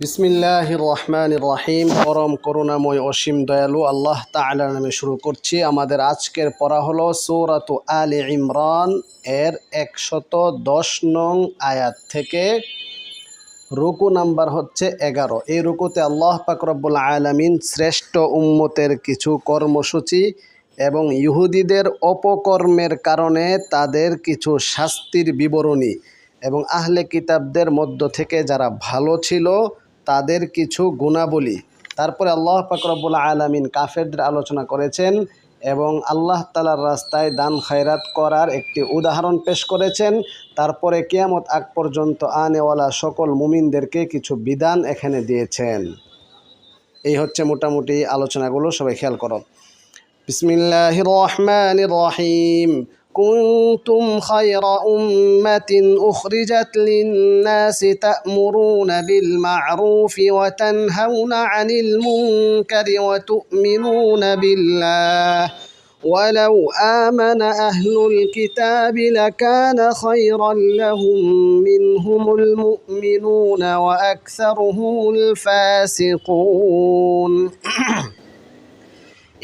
বিসমিল্লাহ রহমান রহিম পরম করুণাময় অসীম দয়ালু আল্লাহ তাআলার নামে শুরু করছি আমাদের আজকের পড়া হলো সৌরাত আলে ইমরান এর একশত দশ নং আয়াত থেকে। রুকু নাম্বার হচ্ছে এগারো। এই রুকুতে আল্লাহ পাকরব্বুল আলমিন শ্রেষ্ঠ উম্মতের কিছু কর্মসূচি এবং ইহুদিদের অপকর্মের কারণে তাদের কিছু শাস্তির বিবরণী এবং আহলে কিতাবদের মধ্য থেকে যারা ভালো ছিল তাদের কিছু গুণাবলী। তারপরে আল্লাহ পাকরব্বুল আলমিন কাফেরদের আলোচনা করেছেন এবং আল্লাহ তালার রাস্তায় দান খায়রাত করার একটি উদাহরণ পেশ করেছেন। তারপরে কেয়ামত আগ পর্যন্ত আনেওয়ালা সকল মুমিনদেরকে কিছু বিধান এখানে দিয়েছেন। এই হচ্ছে মোটামুটি আলোচনাগুলো, সবাই খেয়াল করো। বিসমিল্লাহ রহমান রহিম। كنتم خير أمة أخرجت للناس تأمرون بالمعروف وتنهون عن المنكر وتؤمنون بالله. ولو آمن أهل الكتاب لكان خيرا لهم منهم المؤمنون وأكثرهم الفاسقون.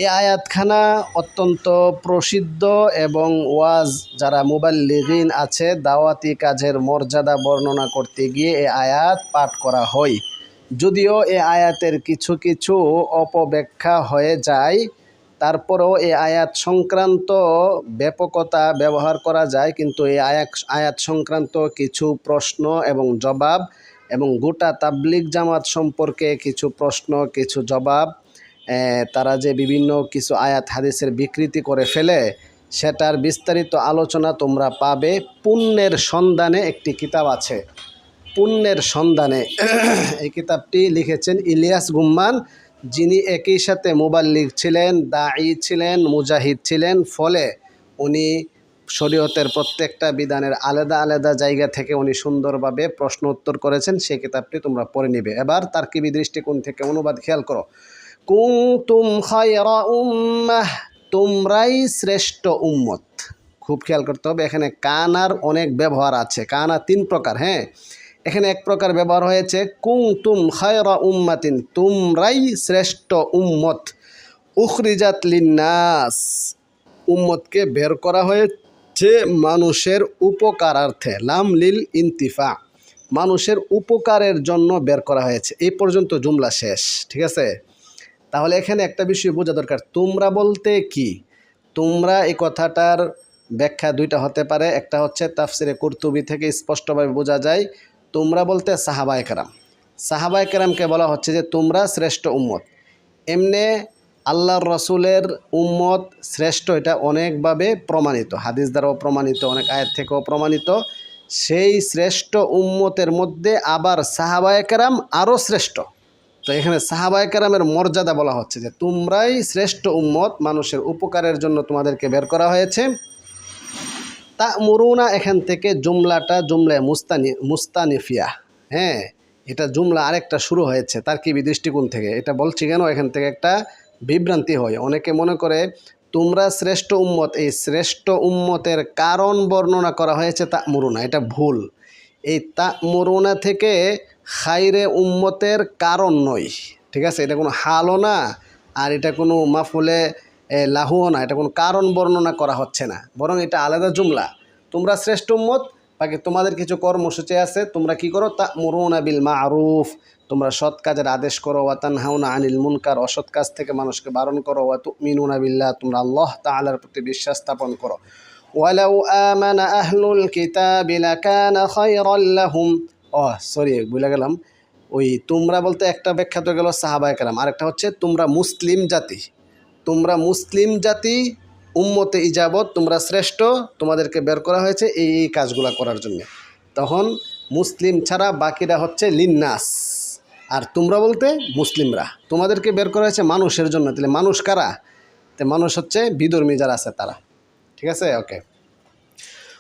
এই আয়াতখানা অত্যন্ত প্রসিদ্ধ এবং ওয়াজ যারা মোবাইল মুবাল্লিগিন আছে, দাওয়াতি কাজের মর্যাদা বর্ণনা করতে গিয়ে এ আয়াত পাঠ করা হয়। যদিও এ আয়াতের কিছু কিছু অপব্যাখ্যা হয়ে যায়, তারপরেও এ আয়াত সংক্রান্ত ব্যাপকতা ব্যবহার করা যায়, কিন্তু এই আয়াত আয়াত সংক্রান্ত কিছু প্রশ্ন এবং জবাব এবং গোটা তাবলিগ জামাত সম্পর্কে কিছু প্রশ্ন, কিছু জবাব তারা যে বিভিন্ন কিছু আয়াত হাদিসের বিকৃতি করে ফেলে, সেটার বিস্তারিত আলোচনা তোমরা পাবে পুণ্যের সন্ধানে একটি কিতাব আছে। পুণ্যের সন্ধানে এই কিতাবটি লিখেছেন ইলিয়াস গুম্মান, যিনি একই সাথে মোবাল্লিগ ছিলেন দায়ী ছিলেন, মুজাহিদ ছিলেন, ফলে উনি শরীয়তের প্রত্যেকটা বিধানের আলাদা আলাদা জায়গা থেকে উনি সুন্দরভাবে প্রশ্ন উত্তর করেছেন, সেই কিতাবটি তোমরা পড়ে নিবে। এবার তার কিবি দৃষ্টিকোণ থেকে অনুবাদ খেয়াল করো। কুমতুম খায়রা উম্মাহ, তোমরাই শ্রেষ্ঠ উম্মত। খুব খেয়াল করতে হবে, এখানে কানার অনেক ব্যবহার আছে। কানা তিন প্রকার হ্যাঁ? এখানে এক প্রকার ব্যবহার হয়েছে কুমতুম খায়রা উম্মাতিন, তোমরাই শ্রেষ্ঠ উম্মত। উখরিজাত লিন্নাস, উম্মতকে বের করা হয়েছে মানুষের উপকারার্থে। লাম লিল ইন্তিফা, মানুষের উপকারের জন্য বের করা হয়েছে। এই পর্যন্ত জুমলা শেষ, ঠিক আছে? তাহলে এখানে একটা বিষয় বোঝা দরকার। তোমরা বলতে কি? তোমরা এই কথাটার ব্যাখ্যা দুইটা হতে পারে। একটা হচ্ছে তাফসিরে কুর্তুবি থেকে স্পষ্টভাবে বোঝা যায়, তোমরা বলতে সাহাবায় কেরাম। সাহাবায় কেরামকে বলা হচ্ছে যে, তোমরা শ্রেষ্ঠ উম্মত। এমনে আল্লাহর রসুলের উম্মত শ্রেষ্ঠ এটা অনেকভাবে প্রমাণিত। হাদিস দ্বারাও প্রমাণিত, অনেক আয়ের থেকেও প্রমাণিত। সেই শ্রেষ্ঠ উম্মতের মধ্যে আবার সাহাবায় কেরাম আরও শ্রেষ্ঠ। তো এখানে সাহাবায় কেরামের মর্যাদা বলা হচ্ছে যে তোমরাই শ্রেষ্ঠ উম্মত, মানুষের উপকারের জন্য তোমাদেরকে বের করা হয়েছে। তা মরুনা এখান থেকে জুমলাটা, জুমলায় মুস্তানি, মুস্তানিফিয়া। হ্যাঁ এটা জুমলা আরেকটা শুরু হয়েছে, তার কি দৃষ্টিকোণ থেকে? এটা বলছি কেন? এখান থেকে একটা বিভ্রান্তি হয়। অনেকে মনে করে, তোমরা শ্রেষ্ঠ উম্মত। এই শ্রেষ্ঠ উম্মতের কারণ বর্ণনা করা হয়েছে তা মরুনা এটা ভুল। এই তা মরুনা থেকে খাইরে উম্মতের কারণ নয়। ঠিক আছে? এটা কোনো হালও না, আর এটা কোনো মাফুলে লাহুও না। এটা কোনো কারণ বর্ণনা করা হচ্ছে না। বরং এটা আলাদা জুমলা। তোমরা শ্রেষ্ঠ উম্মত, বাকি তোমাদের কিছু কর্মসূচি আছে, তোমরা কি করো? তা মরুনা বিল মারুফ। তোমরা সৎ কাজের আদেশ করো ওয়াতান হাউনা আনিল মুনকার। অসৎ কাজ থেকে মানুষকে বারণ করো, ওয়া তুমিনুনা বিল্লাহ। তোমরা আল্লাহ তাআলার প্রতি বিশ্বাস স্থাপন করো। ওয়ালাউ আমানা আহলুল কিতাবি লাকানা খায়রাল লাহুম। ও সরি ভুলে গেলাম। ওই তোমরা বলতে একটা ব্যাখ্যা তো গেল সাহাবায় কালাম আরেকটা হচ্ছে, তোমরা মুসলিম জাতি। তোমরা মুসলিম জাতি, উম্মতে ইজাবত, তোমরা শ্রেষ্ঠ, তোমাদেরকে বের করা হয়েছে এই এই কাজগুলো করার জন্য। তখন মুসলিম ছাড়া বাকিরা হচ্ছে লিন্নাস। আর তোমরা বলতে মুসলিমরা। তোমাদেরকে বের করা হয়েছে মানুষের জন্য। তাহলে মানুষ কারা? তো মানুষ হচ্ছে বিধর্মী যারা আছে তারা। ঠিক আছে? ওকে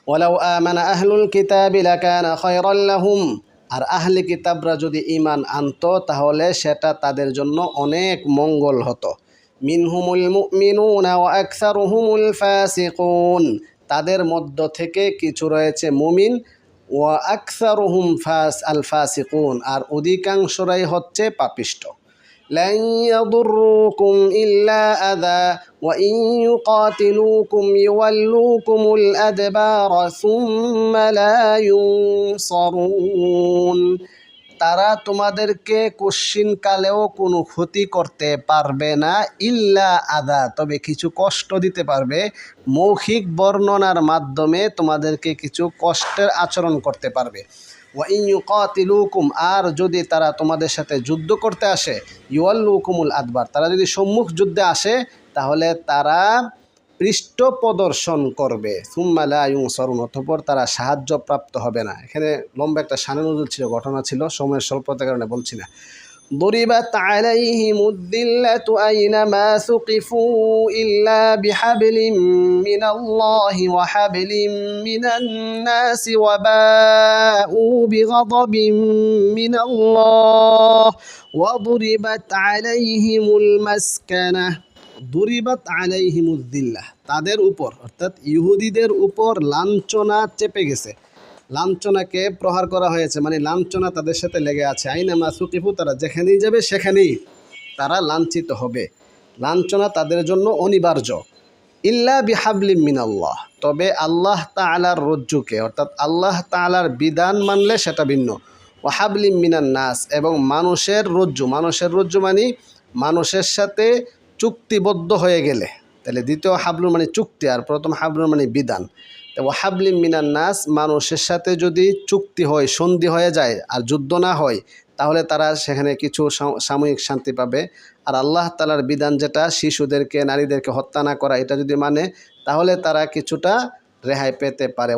ওয়ালাউ আমানা আহলুল কিতাবি লাকানা খায়রাল আর আহলে কিতাবরা যদি ইমান আনতো, তাহলে সেটা তাদের জন্য অনেক মঙ্গল হতো। মিনহুমুল মুমিনুনা ওয়া আকসারুহুমুল ফাসিকুন। তাদের মধ্য থেকে কিছু রয়েছে মুমিন, ওয়া আকসারুহুম ফাস, আল ফাসিকুন। আর অধিকাংশরাই হচ্ছে পাপিষ্ট। لن يضروكم إلا أذى وإن يقاتلوكم يولوكم الأدبار ثم لا ينصرون তারা তোমাদেরকে কশ্চিন কালেও কোনো ক্ষতি করতে পারবে না ইল্লা আদা তবে কিছু কষ্ট দিতে পারবে মৌখিক বর্ণনার মাধ্যমে তোমাদেরকে কিছু কষ্টের আচরণ করতে পারবে ওয়াইন ইউকাতিলুকুম, আর যদি তারা তোমাদের সাথে যুদ্ধ করতে আসে, ইউয়াল্লুকুমুল আদবার, তারা যদি সম্মুখ যুদ্ধে আসে, তাহলে তারা পৃষ্ঠ প্রদর্শন করবে। সুম্মালা ইউং সরুন অথপর তারা সাহায্যপ্রাপ্ত হবে না। এখানে লম্বা একটা সানে নজর ছিল, ঘটনা ছিল, সময়ের স্বল্পতার কারণে বলছি না। ضربت عليهم الذلة أينما ثقفوا إلا بحبل من الله وحبل من الناس وباءوا بغضب من الله وضربت عليهم المسكنة দুরিবাত আলাইহিমুদ্দিল্লাহ তাদের উপর অর্থাৎ ইহুদিদের উপর লাঞ্ছনা চেপে গেছে লাঞ্ছনাকে প্রহার করা হয়েছে মানে লাঞ্ছনা তাদের সাথে লেগে আছে। আইনা মাসুকিফু তারা যেখানেই যাবে সেখানেই তারা লাঞ্ছিত হবে। লাঞ্ছনা তাদের জন্য অনিবার্য। ইল্লা বিহাবলিম মিনাল্লাহ। তবে আল্লাহ তালার রজ্জুকে, অর্থাৎ আল্লাহ তালার বিধান মানলে সেটা ভিন্ন। ওয়াহাবলিম মিনান নাস, এবং মানুষের রজ্জু। মানুষের রজ্জু মানে মানুষের সাথে চুক্তিবদ্ধ হয়ে গেলে। তাহলে দ্বিতীয় হাবলুর মানে চুক্তি, আর প্রথম হাবলুর মানে বিধান। ওয়াহাবলিম মিনান নাস, মানুষের সাথে যদি চুক্তি হয়, সন্ধি হয়ে যায় আর যুদ্ধ না হয়, তাহলে তারা সেখানে কিছু সাময়িক শান্তি পাবে। আর আল্লাহ তালার বিধান যেটা, শিশুদেরকে, নারীদেরকে হত্যা না করা, এটা যদি মানে তাহলে তারা কিছুটা রেহাই পেতে পারে।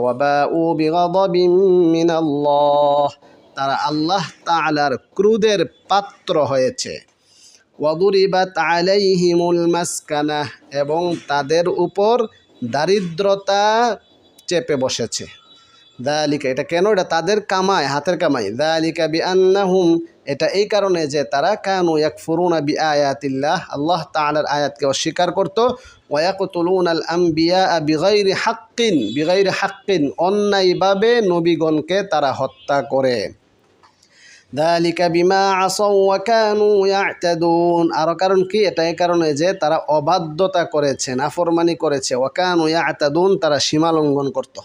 তারা আল্লাহ তাআলার ক্রুদের পাত্র হয়েছে। মাসকানা, এবং তাদের উপর দারিদ্রতা চেপে বসেছে। দালিকা, এটা কেন? এটা তাদের কামায় হাতের কামাই। দালিকা বি আন্নাহুম এটা এই কারণে যে তারা কানু ইয়াকফুরুনা বি আয়াতিল্লাহ আল্লাহ তালার আয়াতকে অস্বীকার করত। ওয়ায়াকতুলুন আল আম্বিয়া বিগাইরি হাক্কিন বিগাইরি হাক্কিন, অন্যায়ভাবে নবীগণকে তারা হত্যা করে। দালিকা বিমা আসৌ ওয়াকানু ইয়াতাদুন। আরও কারণ কি? এটা এই কারণে যে তারা অবাধ্যতা করেছে, নাফরমানি করেছে। ওয়াকানু ইয়াতাদুন, তারা সীমা লঙ্ঘন করত।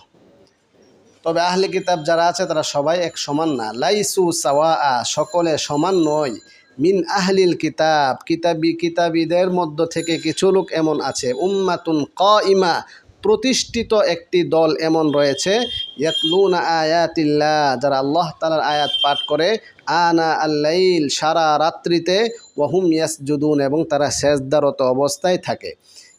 তবে আহলে কিতাব যারা আছে, তারা সবাই এক সমান না। লাইসু সাওয়া সকলে সমান নয়। মিন আহলিল কিতাব, কিতাবি কিতাবীদের মধ্য থেকে কিছু লোক এমন আছে। উম্মাতুন ক ইমা প্রতিষ্ঠিত একটি দল এমন রয়েছে। ইয়াতলুনা আয়াতিল্লাহ, যারা আল্লাহ তালার আয়াত পাঠ করে আনা আল্লাইল সারা রাত্রিতে ওয়াহুম ইয়াসজুদুন এবং তারা সেজদারত অবস্থায় থাকে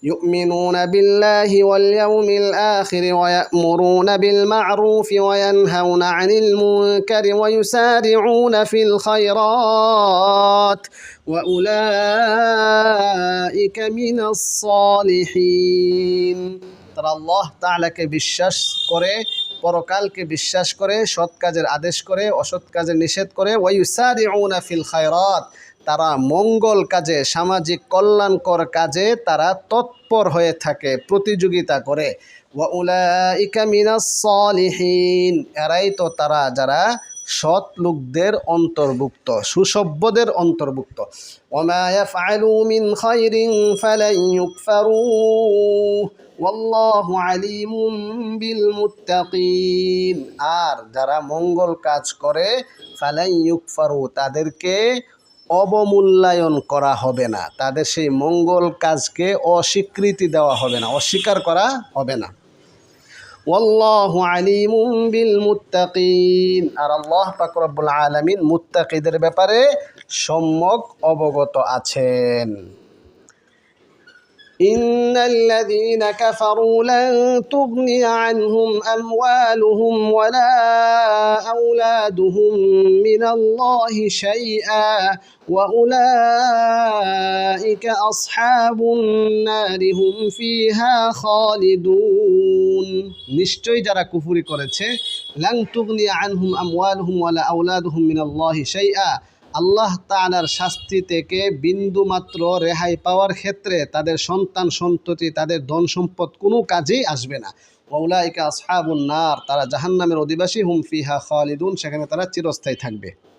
يؤمنون بالله واليوم الآخر ويأمرون بالمعروف وينهون عن المنكر ويسارعون في الخيرات وأولئك من الصالحين তারা আল্লাহ তাআলাকে বিশ্বাস করে পরকালকে বিশ্বাস করে, সৎ কাজের আদেশ করে, অসৎ কাজে নিষেধ করে ওয়াইসারিউনা ফিল খায়রাত, তারা মঙ্গল কাজে, সামাজিক কল্যাণকর কাজে তারা তৎপর হয়ে থাকে, প্রতিযোগিতা করে। সলিহিন, এরাই তো তারা যারা সৎ লোকদের অন্তর্ভুক্ত, সুসভ্যদের অন্তর্ভুক্ত। ওমা ইয়াফআলু মিন খাইরিন ফালান ইউকফারুহ আলিমুম বিল মুত্তাকিন আর যারা মঙ্গল কাজ করে, ফালাই ইউকফারু, তাদেরকে অবমূল্যায়ন করা হবে না। তাদের সেই মঙ্গল কাজকে অস্বীকৃতি দেওয়া হবে না, অস্বীকার করা হবে না। আলিমুম বিল মুত্তাকিন আর আল্লাহ পাক রব্বুল আলামিন মুত্তাকিদের ব্যাপারে সম্যক অবগত আছেন। إن الذين كفروا لن تغني عنهم أموالهم ولا أولادهم من الله شيئا وأولئك أصحاب النار هم فيها خالدون نشتوي جرى كفوري كورتشي لن تغني عنهم أموالهم ولا أولادهم من الله شيئا আল্লাহ তালার শাস্তি থেকে বিন্দুমাত্র রেহাই পাওয়ার ক্ষেত্রে তাদের সন্তান, সন্ততি, তাদের ধন সম্পদ কোনো কাজেই আসবে না। ওলাইকা সাবুন্নার নার, তারা জাহান্নামের অধিবাসী হুমফিহা খালিদুন, সেখানে তারা চিরস্থায়ী থাকবে।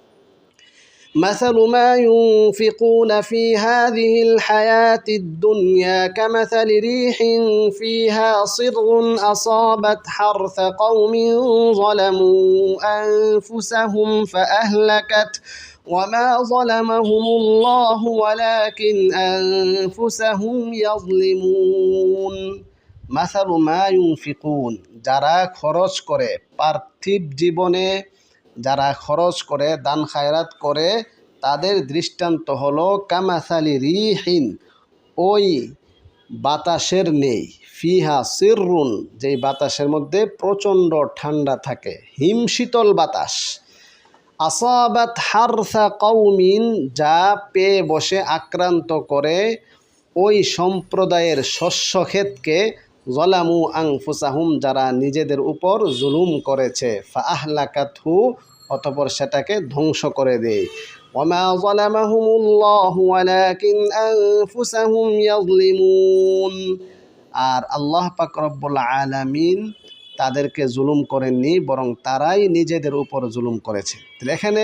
مثل ما ينفقون في هذه الحياة الدنيا كمثل ريح فيها صر أصابت حرث قوم ظلموا أنفسهم فأهلكت وما ظلمهم الله ولكن أنفسهم يظلمون مثل ما ينفقون যারা খরচ করে পার্থিব জীবনে যারা খরচ করে, দান খায়রাত করে, তাদের দৃষ্টান্ত হলো, কামাসালি রিহিন, ওই বাতাসের নেই। ফিহা সিররুন, যেই বাতাসের মধ্যে প্রচণ্ড ঠান্ডা থাকে। হিমশীতল বাতাস। আসাবাত হারসা কৌমিন যা পেয়ে বসে আক্রান্ত করে, ওই সম্প্রদায়ের শস্য ক্ষেতকে আং আংফুসাহুম যারা নিজেদের উপর জুলুম করেছে। ফাহলাকাতহু অতপর সেটাকে ধ্বংস করে দেয়। জলামাহুমুল্লাহ ওয়ালাকিন আনফুসাহুম ইয়াজলিমুন আর আল্লাহ পাক রব্বুল আলামিন তাদেরকে জুলুম করেননি, বরং তারাই নিজেদের উপর জুলুম করেছে। এখানে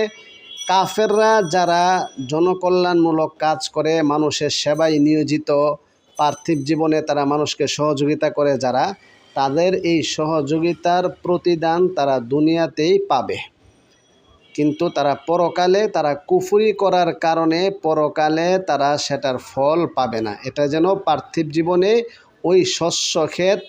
কাফেররা যারা জনকল্যাণমূলক কাজ করে, মানুষের সেবায় নিয়োজিত পার্থিব জীবনে তারা মানুষকে সহযোগিতা করে, যারা তাদের এই সহযোগিতার প্রতিদান তারা দুনিয়াতেই পাবে। কিন্তু তারা পরকালে তারা কুফুরি করার কারণে পরকালে তারা সেটার ফল পাবে না। এটা যেন পার্থিব জীবনে ওই শস্য ক্ষেত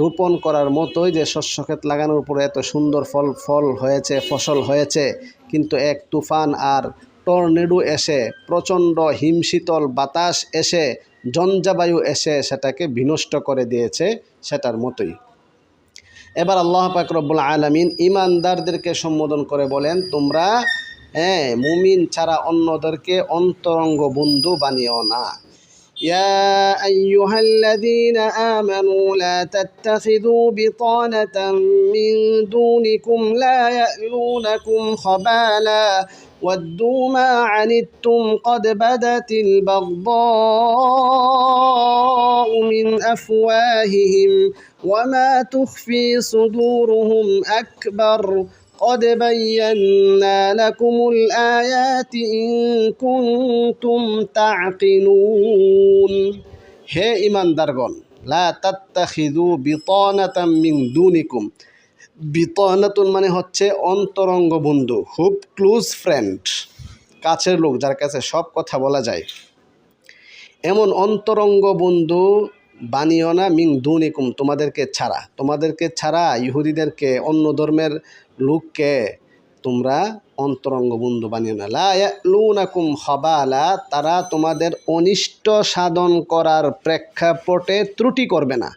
রোপণ করার মতোই যে শস্য ক্ষেত লাগানোর উপরে এত সুন্দর ফল ফল হয়েছে, ফসল হয়েছে, কিন্তু এক তুফান আর টর্নেডো এসে, প্রচণ্ড হিমশীতল বাতাস এসে জঞ্জাবায়ু এসে সেটাকে বিনষ্ট করে দিয়েছে সেটার মতোই এবার আল্লাহ পাক রব্বুল আলমিন ইমানদারদেরকে সম্বোধন করে বলেন তোমরা হ্যাঁ মুমিন ছাড়া অন্যদেরকে অন্তরঙ্গ বন্ধু বানিও না يا أيها الذين آمنوا لا تتخذوا بطانة من دونكم لا يألونكم خبالا ودوا ما عنتم قد بدت البغضاء من أفواههم وما تخفي صدورهم أكبر قد بينا لكم الآيات إن كنتم تعقلون. هي إيمان درغون لا تتخذوا بطانة من دونكم. বিতানাতুন মানে হচ্ছে অন্তরঙ্গ বন্ধু খুব ক্লোজ ফ্রেন্ড কাছের লোক যার কাছে সব কথা বলা যায়। এমন অন্তরঙ্গ বন্ধু বানিও না, মিং দুনিকুম, তোমাদেরকে ছাড়া। তোমাদেরকে ছাড়া ইহুদিদেরকে, অন্য ধর্মের লোককে তোমরা অন্তরঙ্গ বন্ধু বানিও না। লুনাকুম হবালা, তারা তোমাদের অনিষ্ট সাধন করার প্রেক্ষাপটে ত্রুটি করবে না।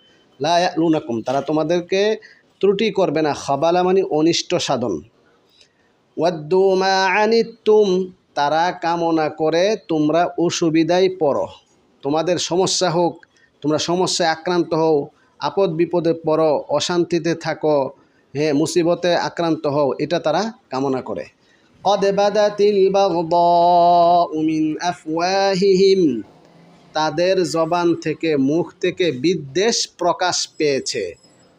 লুনাকুম তারা তোমাদেরকে ত্রুটি করবে না হবালা মানে অনিষ্ট সাধন ওয়াদ্দু মা আনিতুম তারা কামনা করে তোমরা অসুবিধায় পড়ো তোমাদের সমস্যা হোক তোমরা সমস্যায় আক্রান্ত হও আপদ বিপদে পড়ো অশান্তিতে থাকো হ্যাঁ মুসিবতে আক্রান্ত হও এটা তারা কামনা করে قد بدت البغضاء من أفواههم তাদের জবান থেকে মুখ থেকে বিদ্বেষ প্রকাশ পেয়েছে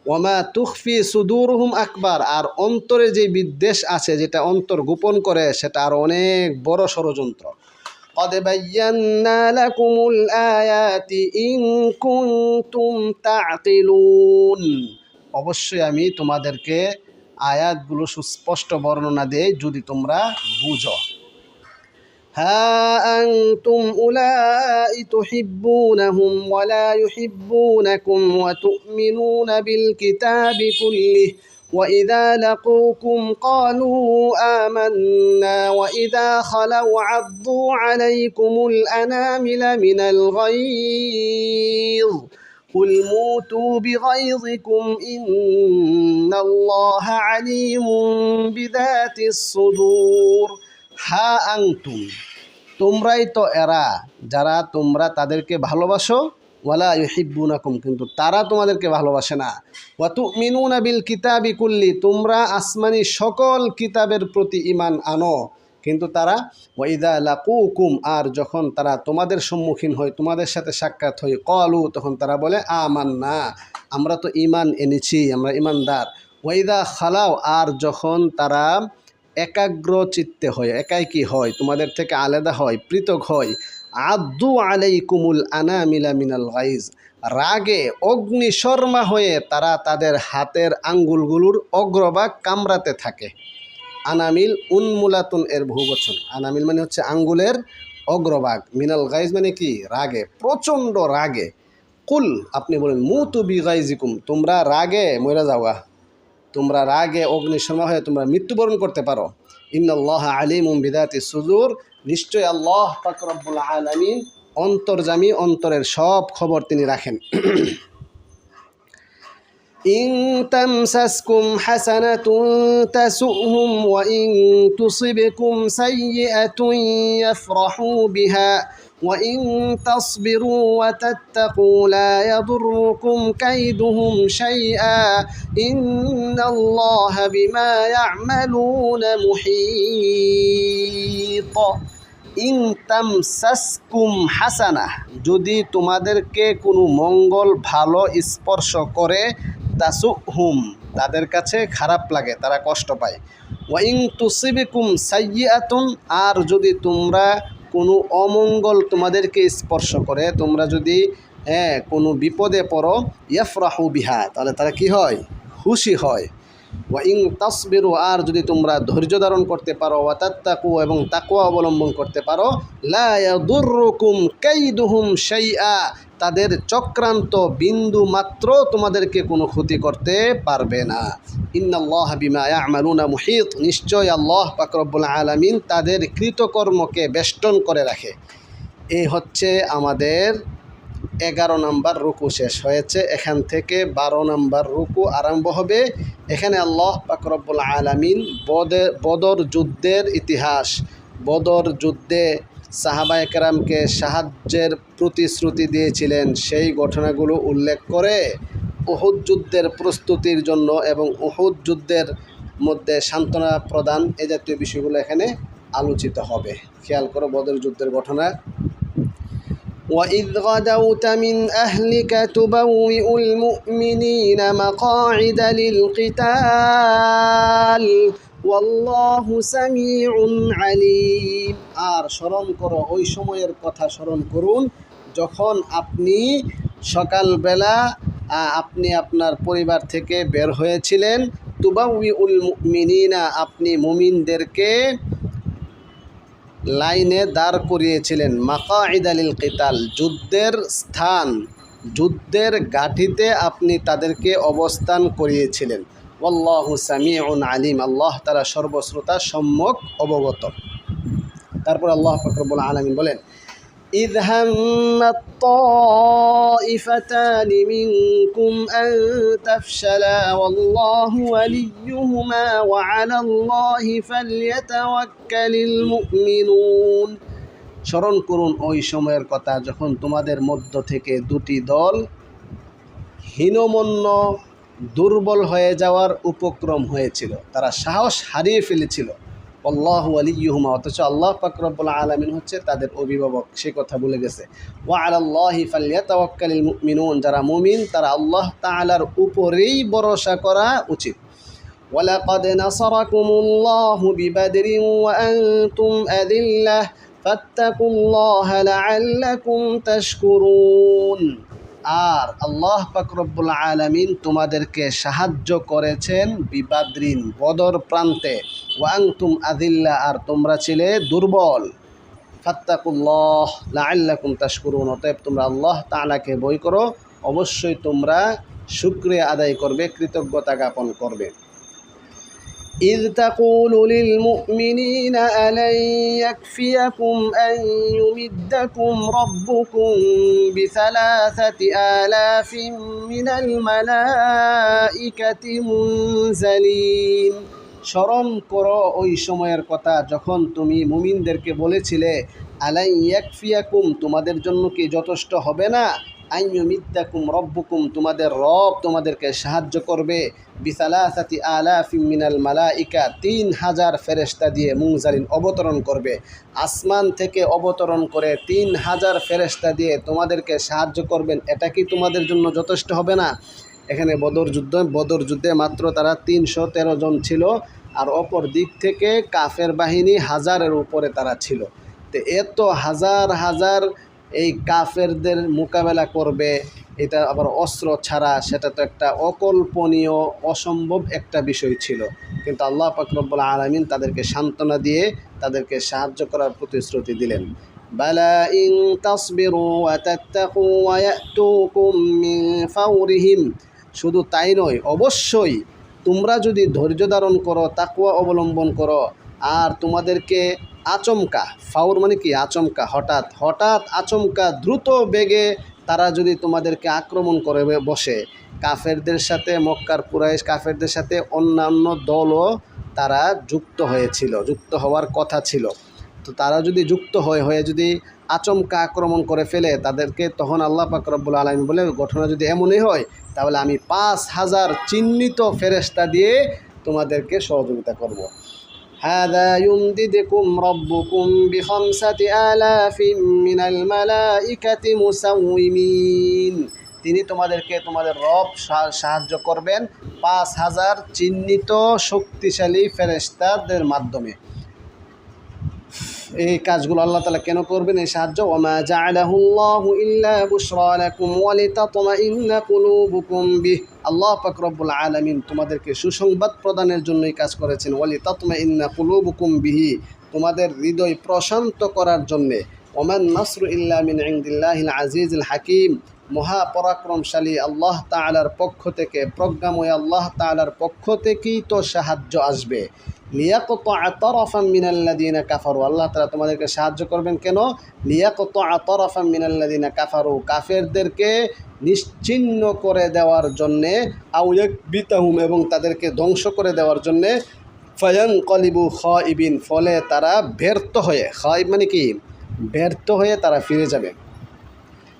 ওমা তুখফি সুদুরহুম আকবার আর অন্তরে যে বিদ্বেষ আছে যেটা অন্তর গোপন করে সেটা আর অনেক বড় ষড়যন্ত্র قد بينا لكم الآيات إن كنتم تعقلون অবশ্যই আমি তোমাদেরকে আয়াতগুলো সুস্পষ্ট বর্ণনা দেই যদি তোমরা বুঝো ها أنتم أولئك تحبونهم ولا يحبونكم وتؤمنون بالكتاب كله وإذا لقوكم قالوا آمنا وإذا خلوا عضوا عليكم الأنامل من الغيظ قل موتوا بغيظكم إن الله عليم بذات الصدور হা আং আংতুম তোমরাই তো এরা যারা তোমরা তাদেরকে ভালোবাসো, ওয়ালা ইহিব্বুনাকুম কিন্তু তারা তোমাদেরকে ভালোবাসে না। ওয়াতু মিনুনা বিল কিতাবি কুল্লি, তোমরা আসমানি সকল কিতাবের প্রতি ইমান আনো। কিন্তু তারা ওয়াইদা লাকুকুম আর যখন তারা তোমাদের সম্মুখীন হয়, তোমাদের সাথে সাক্ষাৎ হয়, কলু তখন তারা বলে আমান না আমরা তো ইমান এনেছি, আমরা ইমানদার ওয়াইদা খালাও আর যখন তারা একাগ্র চিত্তে হয়, একাই কি হয়, তোমাদের থেকে আলাদা হয়, পৃথক হয়। আদু আলাইকুমুল আনামিলা মিনাল গাইজ, রাগে অগ্নিশর্মা হয়ে তারা তাদের হাতের আঙ্গুলগুলোর অগ্রভাগ কামড়াতে থাকে। আনামিল উন্মুলাতুন এর বহুবচন আনামিল মানে হচ্ছে আঙ্গুলের অগ্রভাগ। মিনাল গাইজ মানে কি? রাগে, প্রচণ্ড রাগে। কুল, আপনি বলেন মু তু বি গাইজিকুম, তোমরা রাগে মরে যাওয়া তোমরা রাগে অগ্নিশর্মা হয়ে তোমরা মৃত্যুবরণ করতে পারো ইন্নআল্লাহ আলিম বিদাতি সুজুর নিশ্চয় আল্লাহ ফাকরবুল আলমিন অন্তর্জামী অন্তরের সব খবর তিনি রাখেন إن تمسسكم حسنة تسؤهم وإن تصبكم سيئة يفرحوا بها وإن تصبروا وتتقوا لا يضركم كيدهم شيئا إن الله بما يعملون محيط ইন তামসাসকুম হাসানা যদি তোমাদেরকে কোনো মঙ্গল ভালো স্পর্শ করে তাসু হুম তাদের কাছে খারাপ লাগে তারা কষ্ট পায় ওয়াইং তুসিবিকুম সাইয়াতুন আর যদি তোমরা কোনো অমঙ্গল তোমাদেরকে স্পর্শ করে, তোমরা যদি হ্যাঁ কোনো বিপদে পড়ো, ইয়াফরাহু বিহা, তাহলে তারা কি হয়? খুশি হয়। ওয়া ইং তাসবিরু, আর যদি তোমরা ধৈর্য ধারণ করতে পারো তাকু এবং তাকুয়া অবলম্বন করতে পারো, লা ইয়াদুররুকুম কাইদুহুম শাইআ তাদের চক্রান্ত বিন্দু মাত্র তোমাদেরকে কোনো ক্ষতি করতে পারবে না। ইন্নাল্লাহ বিমা ইয়ামালুনা মুহিত। নিশ্চয় আল্লাহ পাক রব্বুল আলামিন তাদের কৃতকর্মকে বেষ্টন করে রাখে। এই হচ্ছে আমাদের এগারো নাম্বার রুকু শেষ হয়েছে। এখান থেকে বারো নাম্বার রুকু আরম্ভ হবে। এখানে আল্লাহ পাকরবুল আলামিন বদে বদর যুদ্ধের ইতিহাস বদর যুদ্ধে সাহাবা একরামকে সাহায্যের প্রতিশ্রুতি দিয়েছিলেন সেই ঘটনাগুলো উল্লেখ করে উহুদ যুদ্ধের প্রস্তুতির জন্য এবং উহুদ যুদ্ধের মধ্যে সান্ত্বনা প্রদান এ জাতীয় বিষয়গুলো এখানে আলোচিত হবে খেয়াল করো বদর যুদ্ধের ঘটনা وإذ غدوت من أهلك تبوئ المؤمنين مقاعد للقتال والله سميع عليم আর স্মরণ করো, ওই সময়ের কথা স্মরণ করুন। যখন আপনি সকালবেলা আপনি আপনার পরিবার থেকে বের হয়েছিলেন তুবাউই উল মিনিনা আপনি মুমিনদেরকে লাইনে দাঁড় করিয়েছিলেন। মাকাঈদ আলিল কিতাল, যুদ্ধের স্থান, যুদ্ধের গাঠিতে আপনি তাদেরকে অবস্থান করিয়েছিলেন। আল্লাহু সামিউন আলিম, আল্লাহ তারা সর্বশ্রোতা সম্যক অবগত। তারপর আল্লাহ ফকরবুল আলমিন বলেন إذ هم الطائفتان منكم أن تفشلا والله وليهما وعلى الله فليتوكل المؤمنون স্মরণ করুন ওই সময়ের কথা যখন তোমাদের মধ্য থেকে দুটি দল হীনমন্য দুর্বল হয়ে যাওয়ার উপক্রম হয়েছিল তারা সাহস হারিয়ে ফেলেছিল আল্লাহ আলিহুমা অথচ আল্লাহ পাকরবুল আলমিন হচ্ছে তাদের অভিভাবক সে কথা বলে গেছে ওয়া আল্লাহি ফাল্লিয়া তাওয়াক্কালিল মুমিনুন যারা মুমিন তারা আল্লাহ তাআলার উপরেই ভরসা করা উচিত ولقد نصركم الله ببدر وأنتم أذلة فاتقوا الله لعلكم تشكرون আর আল্লাহ পাকরব্বুল আলমিন তোমাদেরকে সাহায্য করেছেন বিবাদ্রিন, বদর প্রান্তে। ওয়াং তুম আদিল্লা আর তোমরা ছিলে দুর্বল। ফাত্তাকুল্লাহ লাল্লাকুম তাশকুরুন, অতএব তোমরা আল্লাহ তালাকে বই করো। অবশ্যই তোমরা শুক্রিয়া আদায় করবে, কৃতজ্ঞতা জ্ঞাপন করবে। إذ تقول للمؤمنين ألن يكفيكم أن يمدكم ربكم بثلاثة آلاف من الملائكة منزلين স্মরণ করো ওই সময়ের কথা যখন তুমি মুমিনদেরকে বলেছিলে আলাই ইয়াকফিয়াকুম তোমাদের জন্য কি যথেষ্ট হবে না তোমাদের রব তোমাদেরকে সাহায্য করবে। মিনাল মালাইকা, তিন হাজার ফেরেশতা দিয়ে মুংজারিন অবতরণ করবে। আসমান থেকে অবতরণ করে তিন হাজার ফেরেশতা দিয়ে তোমাদেরকে সাহায্য করবেন, এটা কি তোমাদের জন্য যথেষ্ট হবে না? এখানে বদর যুদ্ধ, বদর যুদ্ধে মাত্র তারা তিনশো তেরো জন ছিল, আর অপর দিক থেকে কাফের বাহিনী হাজারের উপরে তারা ছিল। তো এত হাজার হাজার এই কাফেরদের মোকাবেলা করবে, এটা আবার অস্ত্র ছাড়া, সেটা তো একটা অকল্পনীয়, অসম্ভব একটা বিষয় ছিল। কিন্তু আল্লাহ পাকরব্বুল আলমিন তাদেরকে সান্ত্বনা দিয়ে তাদেরকে সাহায্য করার প্রতিশ্রুতি দিলেন। ইং শুধু তাই নয়, অবশ্যই তোমরা যদি ধৈর্য ধারণ করো তাকুয়া অবলম্বন করো, আর তোমাদেরকে আচমকা, ফাউর মানে কি আচমকা, হঠাৎ হঠাৎ আচমকা দ্রুত বেগে তারা যদি তোমাদেরকে আক্রমণ করে বসে, কাফেরদের সাথে, মক্কার কুরাইশ কাফেরদের সাথে অন্যান্য দলও তারা যুক্ত হয়েছিল, যুক্ত হওয়ার কথা ছিল তো তারা যদি যুক্ত হয়ে হয়ে যদি আচমকা আক্রমণ করে ফেলে, তাদেরকে তখন আল্লাহ পাক রব্বুল আলম বলে ঘটনা যদি এমনই হয়, তাহলে আমি পাঁচ হাজার চিহ্নিত ফেরেস্তা দিয়ে তোমাদেরকে সহযোগিতা করব। هذا يمددكم ربكم بخمسة آلاف من الملائكة مسومين তিনি তোমাদেরকে তোমাদের রব সা- সাহায্য করবেন পাঁচ হাজার চিহ্নিত শক্তিশালী ফেরেস্তাদের মাধ্যমে এই কাজগুলো আল্লাহ তালা কেন করবেন? এই সাহায্য বিহ। আল্লাহ পাক রব্বুল আলামিন তোমাদেরকে সুসংবাদ প্রদানের জন্য এই কাজ করেছেন ওয়ালি ওয়া লিতাতমাইন্না কুলুবুকুম বিহি। তোমাদের হৃদয় প্রশান্ত করার জন্যে ওমান নাসরু ইল্লা মিন ইনদিল্লাহিল হাকিম। মহাপরাক্রমশালী আল্লাহ তাআলার পক্ষ থেকে, প্রজ্ঞাময় আল্লাহ তাআলার পক্ষ থেকেই তো সাহায্য আসবে। লিয়াকতা তরফাম মিনাল্লাদিনা কাফারু আল্লাহ তালা তোমাদেরকে সাহায্য করবেন কেন লিয়াকতা তরফাম মিনাল্লাদিনা কাফারু কাফেরদেরকে নিশ্চিন্ন করে দেওয়ার জন্যে আউয়াক বিতাহুম এবং তাদেরকে ধ্বংস করে দেওয়ার জন্যে ফয়ং কলিবু খ ইবিন ফলে তারা ব্যর্থ হয়ে খ মানে কি ব্যর্থ হয়ে তারা ফিরে যাবে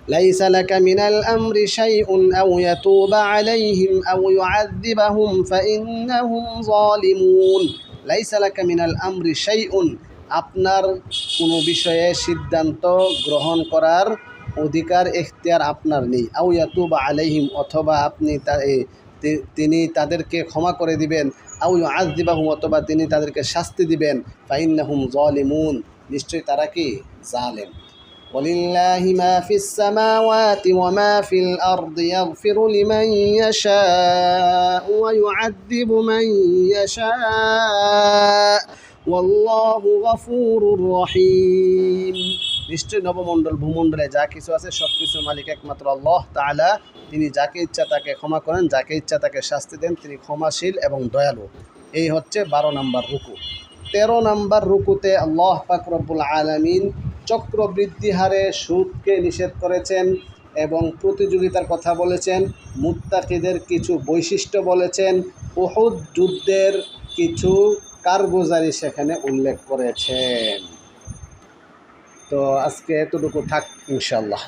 ليس لك من الأمر شيء أو يتوب عليهم أو يعذبهم فإنهم ظالمون লাইসালাকা মিনাল আমরি শাইউন। আপনার কোনো বিষয়ে সিদ্ধান্ত গ্রহণ করার অধিকার এখতিয়ার আপনার নেই। আউয়াতু বা আলাইহিম, অথবা আপনি তিনি তাদেরকে ক্ষমা করে দিবেন। আউ আজ দিবাহুম অথবা তিনি তাদেরকে শাস্তি দিবেন। ফাইন্নাহুম জলিমুন। নিশ্চয়ই তারা কি? জালেম। ولله ما في السماوات وما في الأرض يغفر لمن يشاء ويعذب من يشاء والله غفور رحيم নিশ্চয় নবমণ্ডল ভূমণ্ডলে যা কিছু আছে সব কিছুর মালিক একমাত্র আল্লাহ তাআলা তিনি যাকে ইচ্ছা তাকে ক্ষমা করেন যাকে ইচ্ছা তাকে শাস্তি দেন তিনি ক্ষমাশীল এবং দয়ালু এই হচ্ছে বারো নম্বর রুকু তেরো নম্বর রুকুতে আল্লাহ পাক রব্বুল আলামিন চক্রবৃদ্ধি হারে সুদকে নিষেধ করেছেন এবং প্রতিযোগিতার কথা বলেছেন, মুত্তাকিদের কিছু বৈশিষ্ট্য বলেছেন বহুত যুদ্ধের কিছু কারগুজারি সেখানে উল্লেখ করেছেন। তো আজকে এতটুকু থাক ইনশাল্লাহ